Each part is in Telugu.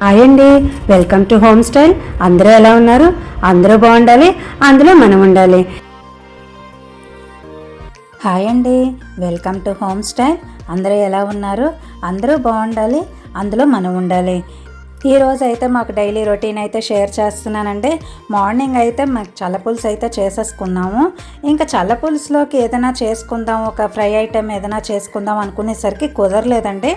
హాయ్ అండి వెల్కమ్ టు హోమ్ స్టైల్ అందరూ ఎలా ఉన్నారు? అందరూ బాగుండాలి అందులో మనం ఉండాలి. హాయ్ అండి వెల్కమ్ టు హోమ్ స్టైల్ అందరూ ఎలా ఉన్నారు? అందరూ బాగుండాలి అందులో మనం ఉండాలి. ఈ అయితే మాకు డైలీ రొటీన్ అయితే షేర్ చేస్తున్నానండి. మార్నింగ్ అయితే మాకు చల్లపులుసు అయితే చేసేసుకున్నాము. ఇంకా చల్లపులుసులోకి ఏదైనా చేసుకుందాం ఒక ఫ్రై ఐటెం ఏదైనా చేసుకుందాం అనుకునేసరికి కుదరలేదండి.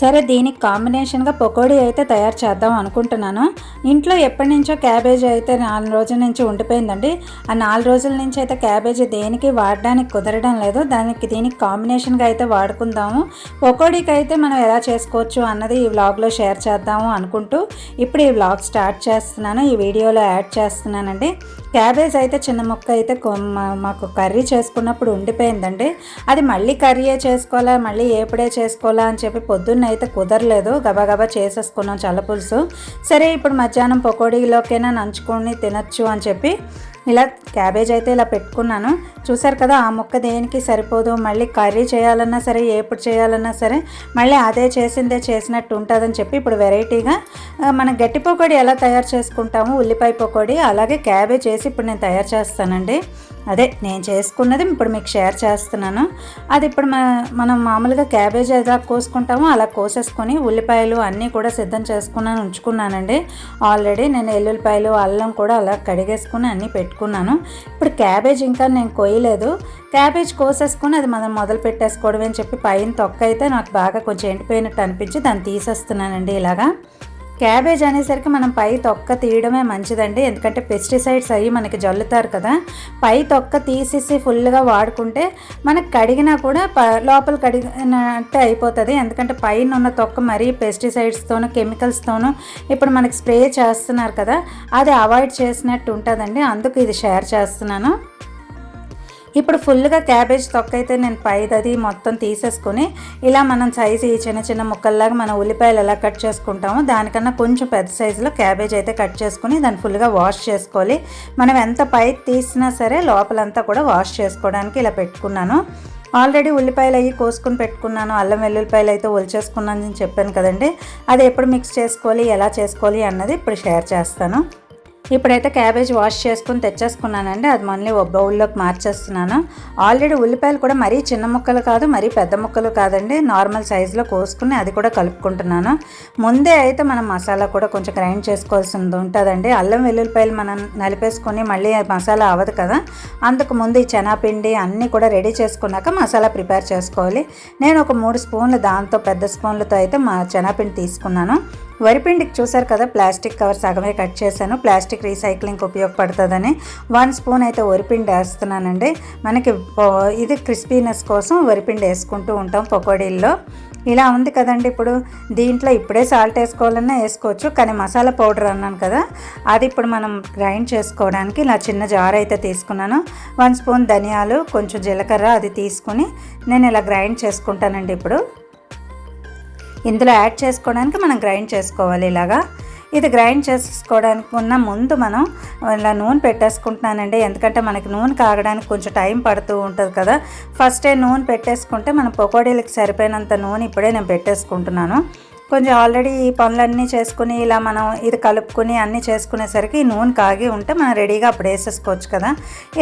సరే దీనికి కాంబినేషన్గా పకోడీ అయితే తయారు చేద్దాం అనుకుంటున్నాను. ఇంట్లో ఎప్పటి నుంచో క్యాబేజీ అయితే నాలుగు రోజుల నుంచి ఉండిపోయిందండి. ఆ నాలుగు రోజుల నుంచి అయితే క్యాబేజీ దేనికి వాడడానికి కుదరడం లేదు. దానికి దీనికి కాంబినేషన్గా అయితే వాడుకుందాము. పకోడీకి అయితే మనం ఎలా చేసుకోవచ్చు అన్నది ఈ వ్లాగ్లో షేర్ చేద్దాము అనుకుంటూ ఇప్పుడు ఈ వ్లాగ్ స్టార్ట్ చేస్తున్నాను. ఈ వీడియోలో యాడ్ చేస్తున్నానండి. క్యాబేజ్ అయితే చిన్న ముక్క అయితే కొ- మాకు కర్రీ చేసుకున్నప్పుడు ఉండిపోయిందండి. అది మళ్ళీ కర్రీయే చేసుకోవాలా మళ్ళీ ఏపుడే చేసుకోవాలా అని చెప్పి పొద్దున్న అయితే కుదరలేదు. గబగబా చేసేసుకున్నాం చల్లపులుసు సరే ఇప్పుడు మధ్యాహ్నం పకోడీలోకైనా నంచుకొని తినచ్చు అని చెప్పి ఇలా క్యాబేజ్ అయితే ఇలా పెట్టుకున్నాను. చూసారు కదా ఆ ముక్క దేనికి సరిపోదు. మళ్ళీ కర్రీ చేయాలన్నా సరే ఎప్పుడు చేయాలన్నా సరే మళ్ళీ అదే చేసిందే చేసినట్టు ఉంటుందని చెప్పి ఇప్పుడు వెరైటీగా మనం గట్టి పకోడీ ఎలా తయారు చేసుకుంటాము ఉల్లిపాయ పకోడీ అలాగే క్యాబేజ్ చేసి ఇప్పుడు నేను తయారు చేస్తానండి. అదే నేను చేసుకున్నది ఇప్పుడు మీకు షేర్ చేస్తున్నాను. అది ఇప్పుడు మన- మనం మామూలుగా క్యాబేజ్ ఎలా కోసుకుంటామో అలా కోసేసుకొని ఉల్లిపాయలు అన్నీ కూడా సిద్ధం చేసుకున్నాను ఉంచుకున్నానండి. ఆల్రెడీ నేను ఎల్లుల్లిపాయలు అల్లం కూడా అలా కడిగేసుకుని అన్నీ పెట్టుకున్నాను. ఇప్పుడు క్యాబేజ్ ఇంకా నేను కొయ్యలేదు. క్యాబేజ్ కోసేసుకొని అది మనం మొదలు పెట్టేసుకోవడం అని చెప్పి పైన తొక్క అయితే నాకు బాగా కొంచెం ఎండిపోయినట్టు అనిపించి దాన్ని తీసేస్తున్నానండి ఇలాగా. క్యాబేజ్ అనేసరికి మనం పై తొక్క తీయడమే మంచిదండి. ఎందుకంటే పెస్టిసైడ్స్ అవి మనకి జల్లుతారు కదా. పై తొక్క తీసేసి ఫుల్గా వాడుకుంటే మనకు కడిగినా కూడా ప లోపల కడిగినట్టే అయిపోతుంది. ఎందుకంటే పైన ఉన్న తొక్క మరీ పెస్టిసైడ్స్తోనూ కెమికల్స్తోనూ ఇప్పుడు మనకి స్ప్రే చేస్తున్నారు కదా. అది అవాయిడ్ చేసినట్టు ఉంటుందండి. అందుకు ఇది షేర్ చేస్తున్నాను. ఇప్పుడు ఫుల్గా క్యాబేజ్ తొక్క అయితే నేను పైదది మొత్తం తీసేసుకొని ఇలా మనం సైజు ఈ చిన్న చిన్న ముక్కల్లాగా మనం ఉల్లిపాయలు ఎలా కట్ చేసుకుంటామో దానికన్నా కొంచెం పెద్ద సైజులో క్యాబేజ్ అయితే కట్ చేసుకుని దాన్ని ఫుల్గా వాష్ చేసుకోవాలి. మనం ఎంత పై తీసినా సరే లోపలంతా కూడా వాష్ చేసుకోవడానికి ఇలా పెట్టుకున్నాను. ఆల్రెడీ ఉల్లిపాయలు అవి కోసుకుని పెట్టుకున్నాను. అల్లం వెల్లుల్లిపాయలు అయితే ఒలిచేసుకున్నాను అని చెప్పాను కదండి. అది ఎప్పుడు మిక్స్ చేసుకోవాలి ఎలా చేసుకోవాలి అన్నది ఇప్పుడు షేర్ చేస్తాను. ఇప్పుడైతే క్యాబేజ్ వాష్ చేసుకుని తెచ్చేసుకున్నానండి. అది మళ్ళీ ఓ బౌల్లోకి మార్చేస్తున్నాను. ఆల్రెడీ ఉల్లిపాయలు కూడా మరీ చిన్న ముక్కలు కాదు మరీ పెద్ద ముక్కలు కాదండి. నార్మల్ సైజులో కోసుకుని అది కూడా కలుపుకుంటున్నాను. ముందే అయితే మనం మసాలా కూడా కొంచెం గ్రైండ్ చేసుకోవాల్సింది ఉంటుందండి. అల్లం వెల్లుల్లిపాయలు మనం నలిపేసుకొని మళ్ళీ మసాలా అవ్వదు కదా. అందుకు ముందు ఈ చెనాపిండి అన్నీ కూడా రెడీ చేసుకున్నాక మసాలా ప్రిపేర్ చేసుకోవాలి. నేను ఒక మూడు స్పూన్లు దాంతో పెద్ద స్పూన్లతో అయితే మా చెనాపిండి తీసుకున్నాను. వరిపిండికి చూసారు కదా ప్లాస్టిక్ కవర్ సగమే కట్ చేశాను. ప్లాస్టిక్ రీసైక్లింగ్కి ఉపయోగపడుతుందని వన్ స్పూన్ అయితే వరిపిండి వేస్తున్నానండి. మనకి ఇది క్రిస్పీనెస్ కోసం వరిపిండి వేసుకుంటూ ఉంటాం పకోడీల్లో. ఇలా ఉంది కదండి ఇప్పుడు. దీంట్లో ఇప్పుడే సాల్ట్ వేసుకోవాలన్నా వేసుకోవచ్చు కానీ మసాలా పౌడర్ అన్నాను కదా అది ఇప్పుడు మనం గ్రైండ్ చేసుకోవడానికి నా చిన్న జార్ అయితే తీసుకున్నాను. వన్ స్పూన్ ధనియాలు కొంచెం జీలకర్ర అది తీసుకుని నేను ఇలా గ్రైండ్ చేసుకుంటానండి ఇప్పుడు. ఇందులో యాడ్ చేసుకోవడానికి మనం గ్రైండ్ చేసుకోవాలి ఇలాగా. ఇది గ్రైండ్ చేసుకోవడానికి ఉన్న ముందు మనం ఇలా నూనె పెట్టేసుకుంటున్నానండి. ఎందుకంటే మనకి నూనె కాగడానికి కొంచెం టైం పడుతూ ఉంటుంది కదా. ఫస్టే నూనె పెట్టేసుకుంటే మన పకోడీలకు సరిపోయినంత నూనె ఇప్పుడే నేను పెట్టేసుకుంటున్నాను. కొంచెం ఆల్రెడీ ఈ పనులన్నీ చేసుకుని ఇలా మనం ఇది కలుపుకొని అన్నీ చేసుకునేసరికి ఈ నూనె కాగి ఉంటే మనం రెడీగా అప్పుడు వేసేసుకోవచ్చు కదా.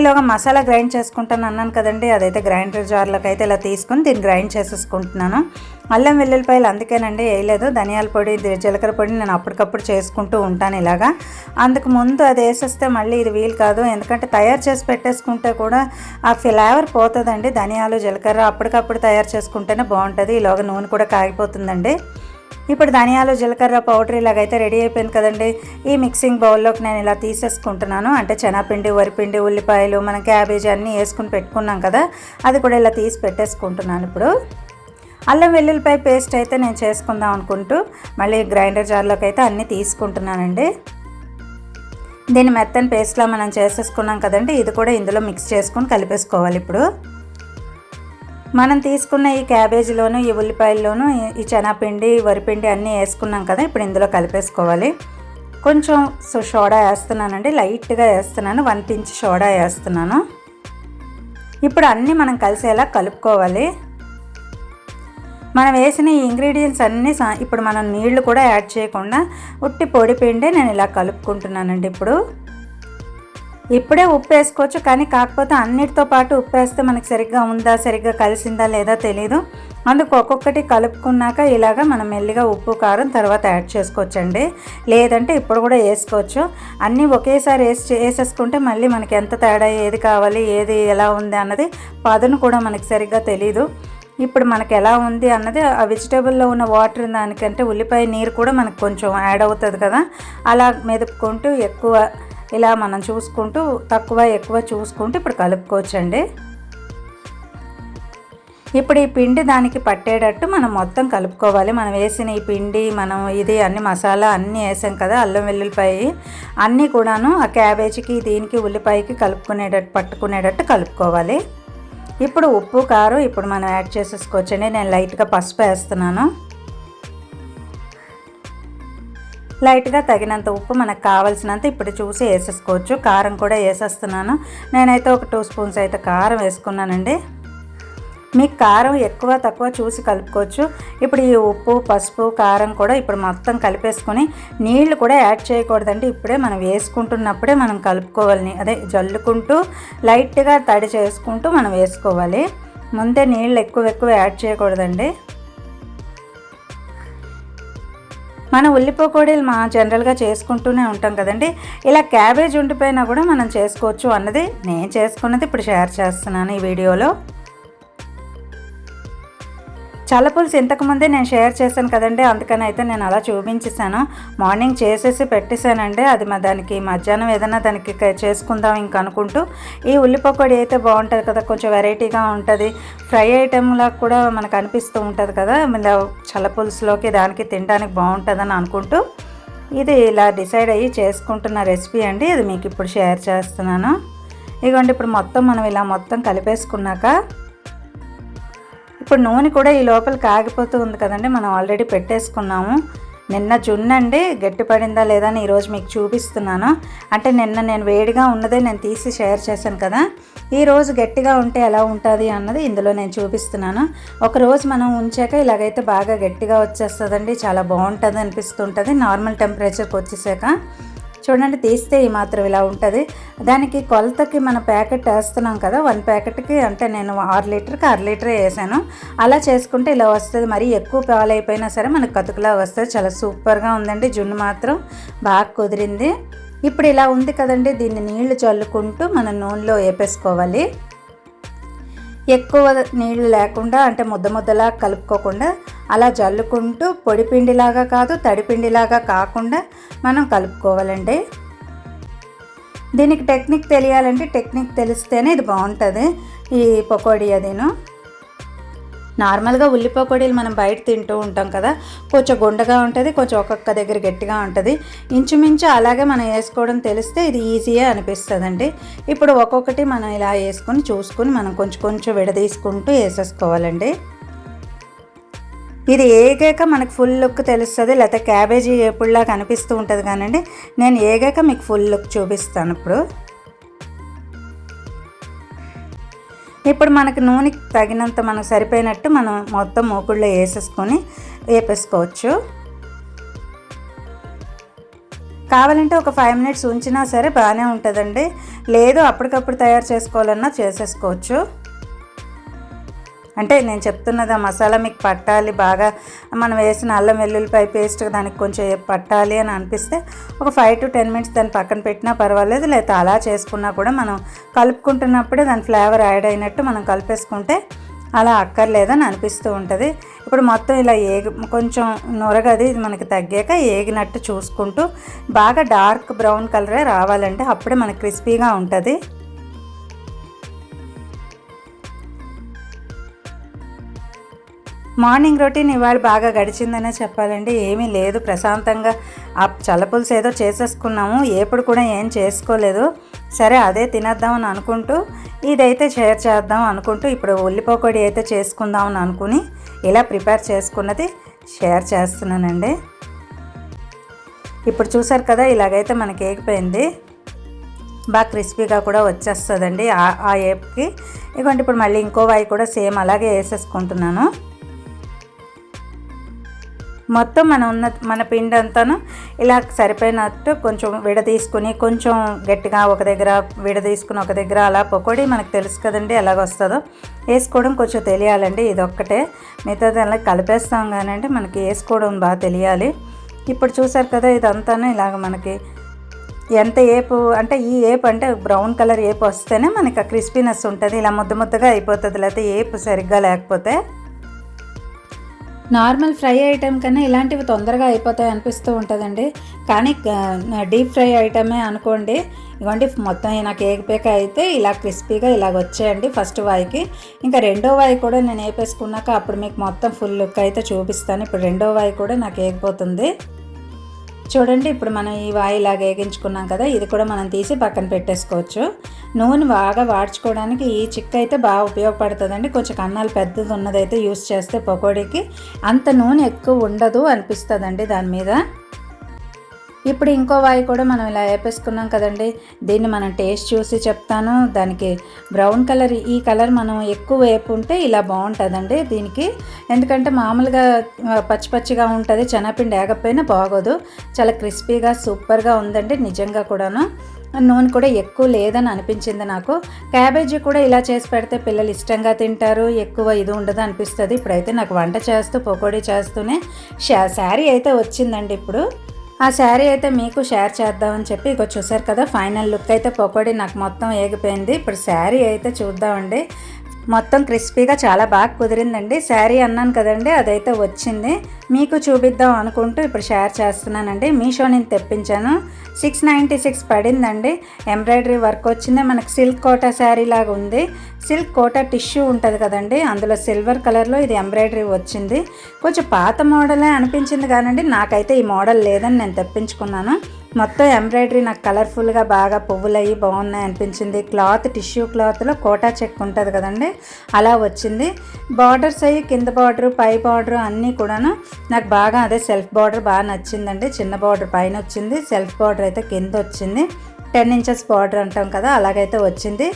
ఇలాగ మసాలా గ్రైండ్ చేసుకుంటాను అన్నాను కదండి. అదైతే గ్రైండర్ జార్లోకి అయితే ఇలా తీసుకుని దీన్ని గ్రైండ్ చేసేసుకుంటున్నాను. అల్లం వెల్లుల్లిపాయలు అందుకేనండి వేయలేదు. ధనియాల పొడి జీలకర్ర పొడి నేను అప్పటికప్పుడు చేసుకుంటూ ఉంటాను ఇలాగా. అందుకు ముందు అది వేసేస్తే మళ్ళీ ఇది వీలు కాదు. ఎందుకంటే తయారు చేసి పెట్టేసుకుంటే కూడా ఆ ఫ్లేవర్ పోతుందండి. ధనియాలు జీలకర్ర అప్పటికప్పుడు తయారు చేసుకుంటేనే బాగుంటుంది. ఈలోగా నూనె కూడా కాగిపోతుందండి. ఇప్పుడు ధనియాలు జీలకర్ర పౌడర్ ఇలాగైతే రెడీ అయిపోయింది కదండి. ఈ మిక్సింగ్ బౌల్లోకి నేను ఇలా తీసేసుకుంటున్నాను. అంటే శనగపిండి వరిపిండి ఉల్లిపాయలు మన క్యాబేజీ అన్నీ వేసుకుని పెట్టుకున్నాం కదా. అది కూడా ఇలా తీసి పెట్టేసుకుంటున్నాను ఇప్పుడు. అల్లం వెల్లుల్లిపాయ పేస్ట్ అయితే నేను చేసుకుందాం అనుకుంటూ మళ్ళీ గ్రైండర్ జార్లోకి అయితే అన్నీ తీసుకుంటున్నానండి. దీన్ని మెత్తని పేస్ట్లా మనం చేసేసుకున్నాం కదండి ఇది కూడా ఇందులో మిక్స్ చేసుకొని కలిపేసుకోవాలి ఇప్పుడు. మనం తీసుకున్న ఈ క్యాబేజీలోను ఈ ఉల్లిపాయల్లోనూ ఈ- ఈ శనగపిండి వరిపిండి అన్నీ వేసుకున్నాం కదా ఇప్పుడు ఇందులో కలిపేసుకోవాలి. కొంచెం సో సోడా వేస్తున్నానండి లైట్గా వేస్తున్నాను వన్ పించ్ సోడా వేస్తున్నాను. ఇప్పుడు అన్నీ మనం కలిసేలా కలుపుకోవాలి. మనం వేసిన ఈ ఇంగ్రీడియంట్స్ అన్నీ సా- ఇప్పుడు మనం నీళ్ళు కూడా యాడ్ చేయకుండా ఉట్టి పొడి పిండి నేను ఇలా కలుపుకుంటున్నానండి ఇప్పుడు. ఇప్పుడే ఉప్పు వేసుకోవచ్చు కానీ కాకపోతే అన్నిటితో పాటు ఉప్పు వేస్తే మనకి సరిగ్గా ఉందా సరిగ్గా కలిసిందా లేదా తెలీదు. అందుకు ఒక్కొక్కటి కలుపుకున్నాక ఇలాగ మనం మెల్లిగా ఉప్పు కారం తర్వాత యాడ్ చేసుకోవచ్చండి. లేదంటే ఇప్పుడు కూడా వేసుకోవచ్చు. అన్నీ ఒకేసారి వేసి వేసేసుకుంటే మళ్ళీ మనకి ఎంత తేడా ఏది కావాలి ఏది ఎలా ఉంది అన్నది పదును కూడా మనకి సరిగ్గా తెలీదు. ఇప్పుడు మనకి ఎలా ఉంది అన్నది ఆ వెజిటేబుల్లో ఉన్న వాటర్ దానికంటే ఉల్లిపాయ నీరు కూడా మనకు కొంచెం యాడ్ అవుతుంది కదా. అలా మెదుపుకుంటూ ఎక్కువ ఇలా మనం చూసుకుంటూ తక్కువ ఎక్కువ చూసుకుంటూ ఇప్పుడు కలుపుకోవచ్చండి. ఇప్పుడు ఈ పిండి దానికి పట్టేటట్టు మనం మొత్తం కలుపుకోవాలి. మనం వేసిన ఈ పిండి మనం ఇది అన్ని మసాలా అన్నీ వేసాం కదా అల్లం వెల్లుల్లిపాయ అన్నీ కూడాను ఆ క్యాబేజీకి దీనికి ఉల్లిపాయకి కలుపుకునేటట్టు పట్టుకునేటట్టు కలుపుకోవాలి. ఇప్పుడు ఉప్పు కారం ఇప్పుడు మనం యాడ్ చేసేసుకోవచ్చండి. నేను లైట్గా పసుపు వేస్తున్నాను. లైట్గా తగినంత ఉప్పు మనకు కావాల్సినంత ఇప్పుడు చూసి వేసేసుకోవచ్చు. కారం కూడా వేసేస్తున్నాను. నేనైతే ఒక టూ స్పూన్స్ అయితే కారం వేసుకున్నానండి. మీకు కారం ఎక్కువ తక్కువ చూసి కలుపుకోవచ్చు. ఇప్పుడు ఈ ఉప్పు పసుపు కారం కూడా ఇప్పుడు మొత్తం కలిపేసుకొని నీళ్ళు కూడా యాడ్ చేయకూడదండి. ఇప్పుడే మనం వేసుకుంటున్నప్పుడే మనం కలుపుకోవాలి. అదే జల్లుకుంటూ లైట్గా తడి చేసుకుంటూ మనం వేసుకోవాలి. ముందే నీళ్ళు ఎక్కువ ఎక్కువ యాడ్ చేయకూడదండి. మన ఉల్లిపోకోడీలు మా జనరల్గా చేసుకుంటూనే ఉంటాం కదండి. ఇలా క్యాబేజ్ ఉండిపోయినా కూడా మనం చేసుకోవచ్చు అన్నది నేను చేసుకున్నది ఇప్పుడు షేర్ చేస్తున్నాను ఈ వీడియోలో. చల్లపులుసు ఇంతకుముందే నేను షేర్ చేశాను కదండి అందుకని అయితే నేను అలా చూపించేసాను మార్నింగ్ చేసేసి పెట్టేశానండి అది మా దానికి మధ్యాహ్నం ఏదైనా దానికి చేసుకుందాం ఇంక అనుకుంటూ. ఈ ఉల్లిపకోడి అయితే బాగుంటుంది కదా కొంచెం వెరైటీగా ఉంటుంది. ఫ్రై ఐటెంలా కూడా మనకు అనిపిస్తూ ఉంటుంది కదా ఇలా చల్లపులుసులోకి దానికి తినడానికి బాగుంటుందని అనుకుంటూ. ఇది ఇలా డిసైడ్ అయ్యి చేసుకుంటున్న రెసిపీ అండి ఇది మీకు ఇప్పుడు షేర్ చేస్తున్నాను. ఇదిగోండి ఇప్పుడు మొత్తం మనం ఇలా మొత్తం కలిపేసుకున్నాక ఇప్పుడు నూనె కూడా ఈ లోపల కాగిపోతూ ఉంది కదండి మనం ఆల్రెడీ పెట్టేసుకున్నాము. నిన్న జున్నండి గట్టి పడిందా లేదా అని ఈరోజు మీకు చూపిస్తున్నాను. అంటే నిన్న నేను వేడిగా ఉన్నదే నేను తీసి షేర్ చేశాను కదా. ఈరోజు గట్టిగా ఉంటే ఎలా ఉంటుంది అన్నది ఇందులో నేను చూపిస్తున్నాను. ఒకరోజు మనం ఉంచాక ఇలాగైతే బాగా గట్టిగా వచ్చేస్తుందండి చాలా బాగుంటుంది అనిపిస్తుంటుంది. నార్మల్ టెంపరేచర్కి వచ్చేసాక చూడండి తీస్తే ఈ మాత్రం ఇలా ఉంటుంది. దానికి కొలతకి మన ప్యాకెట్ వేస్తున్నాం కదా వన్ ప్యాకెట్కి అంటే నేను ఆరు లీటర్కి ఆరు లీటర్ వేసాను. అలా చేసుకుంటే ఇలా వస్తుంది. మరీ ఎక్కువ పాలు అయిపోయినా సరే మనకు కతుకులా వస్తుంది. చాలా సూపర్గా ఉందండి. జున్ను మాత్రం బాగా కుదిరింది. ఇప్పుడు ఇలా ఉంది కదండి దీన్ని నీళ్ళు చల్లుకుంటూ మనం నూనెలో వేపేసుకోవాలి. ఎక్కువ నీళ్ళు లేకుండా అంటే ముద్ద ముద్దలా కలుపుకోకుండా అలా జల్లుకుంటూ పొడి పిండిలాగా కాదు తడిపిండిలాగా కాకుండా మనం కలుపుకోవాలండి. దీనికి టెక్నిక్ తెలియాలంటే టెక్నిక్ తెలిస్తేనే ఇది బాగుంటుంది. ఈ పకోడీ అదిను. నార్మల్గా ఉల్లిపకోడీలు మనం బయట తింటూ ఉంటాం కదా కొంచెం గుండగా ఉంటుంది కొంచెం ఒక్కొక్క దగ్గర గట్టిగా ఉంటుంది. ఇంచుమించు అలాగే మనం వేసుకోవడం తెలిస్తే ఇది ఈజీయే అనిపిస్తుందండి. ఇప్పుడు ఒక్కొక్కటి మనం ఇలా వేసుకొని చూసుకొని మనం కొంచెం కొంచెం విడదీసుకుంటూ వేసేసుకోవాలండి. ఇది ఏగాక మనకు ఫుల్ లుక్ తెలుస్తుంది లేకపోతే క్యాబేజీ ఎప్పుడులా కనిపిస్తూ ఉంటుంది కానండి. నేను ఏగాక మీకు ఫుల్ లుక్ చూపిస్తాను ఇప్పుడు. ఇప్పుడు మనకి నూనెకి తగినంత మనకు సరిపోయినట్టు మనం మొత్తం మూకుడులో వేసేసుకొని వేపేసుకోవచ్చు. కావాలంటే ఒక ఫైవ్ మినిట్స్ ఉంచినా సరే బాగానే ఉంటుందండి. లేదు అప్పటికప్పుడు తయారు చేసుకోవాలన్నా చేసేసుకోవచ్చు. అంటే నేను చెప్తున్నది ఆ మసాలా మీకు పట్టాలి బాగా మనం వేసిన అల్లం వెల్లుల్లిపాయ పేస్ట్ దానికి కొంచెం పట్టాలి అని అనిపిస్తే ఒక ఫైవ్ టు టెన్ మినిట్స్ దాన్ని పక్కన పెట్టినా పర్వాలేదు లేకపోతే అలా చేసుకున్నా కూడా మనం కలుపుకుంటున్నప్పుడే దాని ఫ్లేవర్ యాడ్ అయినట్టు మనం కలిపేసుకుంటే అలా అక్కర్లేదని అనిపిస్తూ ఉంటుంది. ఇప్పుడు మొత్తం ఇలా ఏగి కొంచెం నొరగది మనకి తగ్గాక ఏగినట్టు చూసుకుంటూ బాగా డార్క్ బ్రౌన్ కలరే రావాలంటే అప్పుడే మనకి క్రిస్పీగా ఉంటుంది. మార్నింగ్ రొటీన్ ఇవాళ బాగా గడిచిందనే చెప్పాలండి. ఏమీ లేదు. ప్రశాంతంగా ఆ చల్లపులుసు ఏదో చేసేసుకున్నాము. ఎప్పుడు కూడా ఏం చేసుకోలేదు. సరే అదే తినేద్దామని అనుకుంటూ ఇదైతే షేర్ చేద్దాం అనుకుంటూ ఇప్పుడు ఉల్లిపోకొడి అయితే చేసుకుందామని అనుకుని ఇలా ప్రిపేర్ చేసుకున్నది షేర్ చేస్తున్నానండి. ఇప్పుడు చూసారు కదా ఇలాగైతే మనకి ఏగిపోయింది బాగా క్రిస్పీగా కూడా వచ్చేస్తుందండి ఆ- ఆ ఏపుకి. ఇదిగోండి ఇప్పుడు మళ్ళీ ఇంకో వాయి కూడా సేమ్ అలాగే వేసేసుకుంటున్నాను. మొత్తం మన ఉన్న మన పిండి అంతాను ఇలా సరిపోయినట్టు కొంచెం విడదీసుకుని కొంచెం గట్టిగా ఒక దగ్గర విడదీసుకుని ఒక దగ్గర అలా పకోడీ మనకు తెలుసు కదండి ఎలాగ వస్తుందో. వేసుకోవడం కొంచెం తెలియాలండి ఇది ఒక్కటే మిగతాది అలా కలిపేస్తాం కానండి మనకి వేసుకోవడం బాగా తెలియాలి. ఇప్పుడు చూసారు కదా ఇదంతాను ఇలాగ మనకి ఎంత ఏపు అంటే ఈ ఏపు అంటే బ్రౌన్ కలర్ ఏపు వస్తేనే మనకి ఆ క్రిస్పీనెస్ ఉంటుంది ఇలా ముద్ద ముద్దగా అయిపోతుంది లేకపోతే ఏపు సరిగ్గా లేకపోతే నార్మల్ ఫ్రై ఐటెం కన్నా ఇలాంటివి తొందరగా అయిపోతాయి అనిపిస్తూ ఉంటుందండి. కానీ డీప్ ఫ్రై ఐటమే అనుకోండి. ఇవ్వండి మొత్తం నాకు ఏగిపేక అయితే ఇలా క్రిస్పీగా ఇలాగ వచ్చేయండి ఫస్ట్ వాయికి. ఇంకా రెండో వాయి కూడా నేను వేపేసుకున్నాక అప్పుడు మీకు మొత్తం ఫుల్ లుక్ అయితే చూపిస్తాను. ఇప్పుడు రెండో వాయి కూడా నాకు ఏగిపోతుంది. చూడండి ఇప్పుడు మనం ఈ వాయి ఇలాగ వేగించుకున్నాం కదా ఇది కూడా మనం తీసి పక్కన పెట్టేసుకోవచ్చు. నూనె బాగా వాడ్చుకోవడానికి ఈ చిక్క అయితే బాగా ఉపయోగపడుతుందండి. కొంచెం కన్నాలు పెద్దది ఉన్నదైతే యూస్ చేస్తే పకోడీకి అంత నూనె ఎక్కువ ఉండదు అనిపిస్తుందండి దాని మీద. ఇప్పుడు ఇంకో వాయి కూడా మనం ఇలా వేపేసుకున్నాం కదండి. దీన్ని మనం టేస్ట్ చూసి చెప్తాను. దానికి బ్రౌన్ కలర్ ఈ కలర్ మనం ఎక్కువ వేపుంటే ఇలా బాగుంటుందండి దీనికి. ఎందుకంటే మామూలుగా పచ్చి పచ్చిగా ఉంటుంది చెనపిండి ఏగపోయినా బాగోదు. చాలా క్రిస్పీగా సూపర్గా ఉందండి నిజంగా కూడాను. నూనె కూడా ఎక్కువ లేదని అనిపించింది నాకు. క్యాబేజీ కూడా ఇలా చేసి పెడితే పిల్లలు ఇష్టంగా తింటారు. ఎక్కువ ఇది ఉండదు అనిపిస్తుంది. ఇప్పుడైతే నాకు వంట చేస్తూ పకోడీ చేస్తూనే శారీ అయితే వచ్చిందండి ఇప్పుడు. ఆ శారీ అయితే మీకు షేర్ చేద్దామని చెప్పి ఇక చూసారు కదా ఫైనల్ లుక్ అయితే పకోడీ నాకు మొత్తం ఏగిపోయింది. ఇప్పుడు శారీ అయితే చూద్దామండి. మొత్తం క్రిస్పీగా చాలా బాగా కుదిరిందండి. శారీ అన్నాను కదండి అదైతే వచ్చింది. మీకు చూపిద్దాం అనుకుంటూ ఇప్పుడు షేర్ చేస్తున్నానండి. మీషో నేను తెప్పించాను. సిక్స్ నైంటీ సిక్స్ పడిందండి. ఎంబ్రాయిడరీ వర్క్ వచ్చింది. మనకు సిల్క్ కోటా శారీ లాగా ఉంది. సిల్క్ కోటా టిష్యూ ఉంటుంది కదండి అందులో సిల్వర్ కలర్లో ఇది ఎంబ్రాయిడరీ వచ్చింది. కొంచెం పాత మోడలే అనిపించింది కానండి నాకైతే ఈ మోడల్ లేదని నేను తెప్పించుకున్నాను. మొత్తం ఎంబ్రాయిడరీ నాకు కలర్ఫుల్గా బాగా పువ్వులు అయ్యి బాగున్నాయి అనిపించింది. క్లాత్ టిష్యూ క్లాత్లో కోటా చెక్ ఉంటుంది కదండి అలా వచ్చింది. బార్డర్స్ అయ్యి కింద బార్డర్ పై బార్డర్ అన్నీ కూడాను నాకు బాగా అదే సెల్ఫ్ బార్డర్ బాగా నచ్చిందండి. చిన్న బార్డర్ పైన వచ్చింది సెల్ఫ్ బార్డర్ అయితే కింద వచ్చింది. టెన్ ఇంచెస్ బార్డర్ అంటాం కదా అలాగైతే వచ్చింది.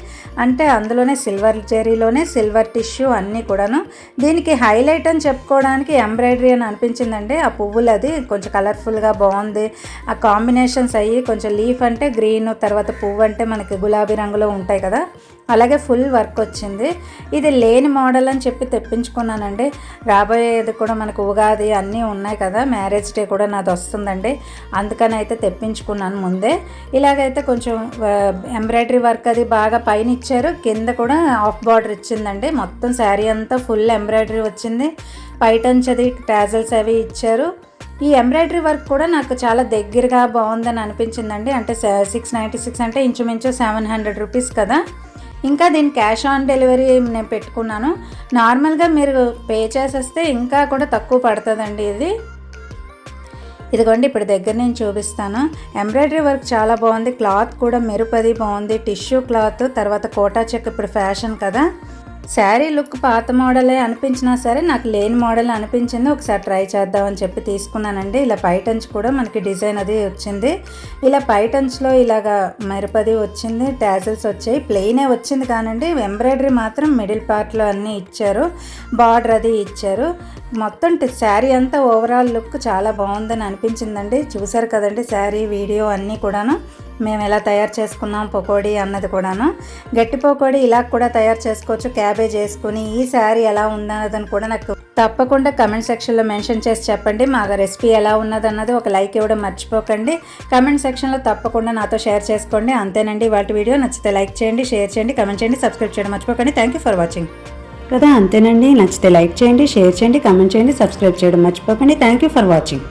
అంటే అందులోనే సిల్వర్ జెరీలోనే సిల్వర్ టిష్యూ అన్నీ కూడాను. దీనికి హైలైట్ అని చెప్పుకోవడానికి ఎంబ్రాయిడరీ అని అనిపించిందండి. ఆ పువ్వులు అది కొంచెం కలర్ఫుల్గా బాగుంది. ఆ కాంబినేషన్స్ అయ్యి కొంచెం లీఫ్ అంటే గ్రీన్ తర్వాత పువ్వు అంటే మనకి గులాబీ రంగులో ఉంటాయి కదా. అలాగే ఫుల్ వర్క్ వచ్చింది. ఇది లేని మోడల్ అని చెప్పి తెప్పించుకున్నానండి. రాబోయేది కూడా మనకు ఉగాది అన్నీ ఉన్నాయి కదా మ్యారేజ్ డే కూడా నాది వస్తుందండి. అందుకని అయితే తెప్పించుకున్నాను ముందే. ఇలాగైతే కొంచెం ఎంబ్రాయిడరీ వర్క్ అది బాగా పైన ఇచ్చారు. కింద కూడా ఆఫ్ బార్డర్ ఇచ్చిందండి. మొత్తం శారీ అంతా ఫుల్ ఎంబ్రాయిడరీ వచ్చింది. పైటంచది ట్యాజల్స్ అవి ఇచ్చారు. ఈ ఎంబ్రాయిడరీ వర్క్ కూడా నాకు చాలా దగ్గరగా బాగుందని అనిపించిందండి. అంటే సిక్స్ నైంటీ సిక్స్ అంటే ఇంచుమించు సెవెన్ హండ్రెడ్ రూపీస్ కదా. ఇంకా దీని క్యాష్ ఆన్ డెలివరీ నేను పెట్టుకున్నాను. నార్మల్గా మీరు పే చేసేస్తే ఇంకా కూడా తక్కువ పడుతుందండి ఇది. ఇదిగోండి ఇప్పుడు దగ్గర నేను చూపిస్తాను. ఎంబ్రాయిడరీ వర్క్ చాలా బాగుంది. క్లాత్ కూడా మెరుపది బాగుంది. టిష్యూ క్లాత్ తర్వాత కోటా చెక్ ఇప్పుడు ఫ్యాషన్ కదా. శారీ లుక్ పాత మోడలే అనిపించినా సరే నాకు లేని మోడల్ అనిపించింది. ఒకసారి ట్రై చేద్దామని చెప్పి తీసుకున్నానండి. ఇలా పైటంచు కూడా మనకి డిజైన్ అది వచ్చింది. ఇలా పైటంచ్లో ఇలాగా మెరుపది వచ్చింది. ట్యాజల్స్ వచ్చాయి. ప్లెయినే వచ్చింది కానండి. ఎంబ్రాయిడరీ మాత్రం మిడిల్ పార్ట్లో అన్నీ ఇచ్చారు. బార్డర్ అది ఇచ్చారు. మొత్తం శారీ అంతా ఓవరాల్ లుక్ చాలా బాగుందని అనిపించిందండి. చూసారు కదండి శారీ వీడియో అన్నీ కూడాను. మేము ఎలా తయారు చేసుకున్నాం పకోడీ అన్నది కూడాను. గట్టి పకోడీ ఇలా కూడా తయారు చేసుకోవచ్చు క్యాబేజ్ వేసుకుని. ఈ శారీ ఎలా ఉన్నదని కూడా నాకు తప్పకుండా కమెంట్ సెక్షన్లో మెన్షన్ చేసి చెప్పండి. మా రెసిపీ ఎలా ఉన్నదన్నది ఒక లైక్ ఇవ్వడం మర్చిపోకండి. కమెంట్ సెక్షన్లో తప్పకుండా నాతో షేర్ చేసుకోండి. అంతేనండి వాటి వీడియో నచ్చితే లైక్ చేయండి షేర్ చేయండి కమెంట్ చేయండి సబ్స్క్రైబ్ చేయడం మర్చిపోకండి. Thank you for watching. కదా అంతేనండి నచ్చితే లైక్ చేయండి షేర్ చేయండి కమెంట్ చేయండి సబ్స్క్రైబ్ చేయడం మర్చిపోకండి. Thank you for watching.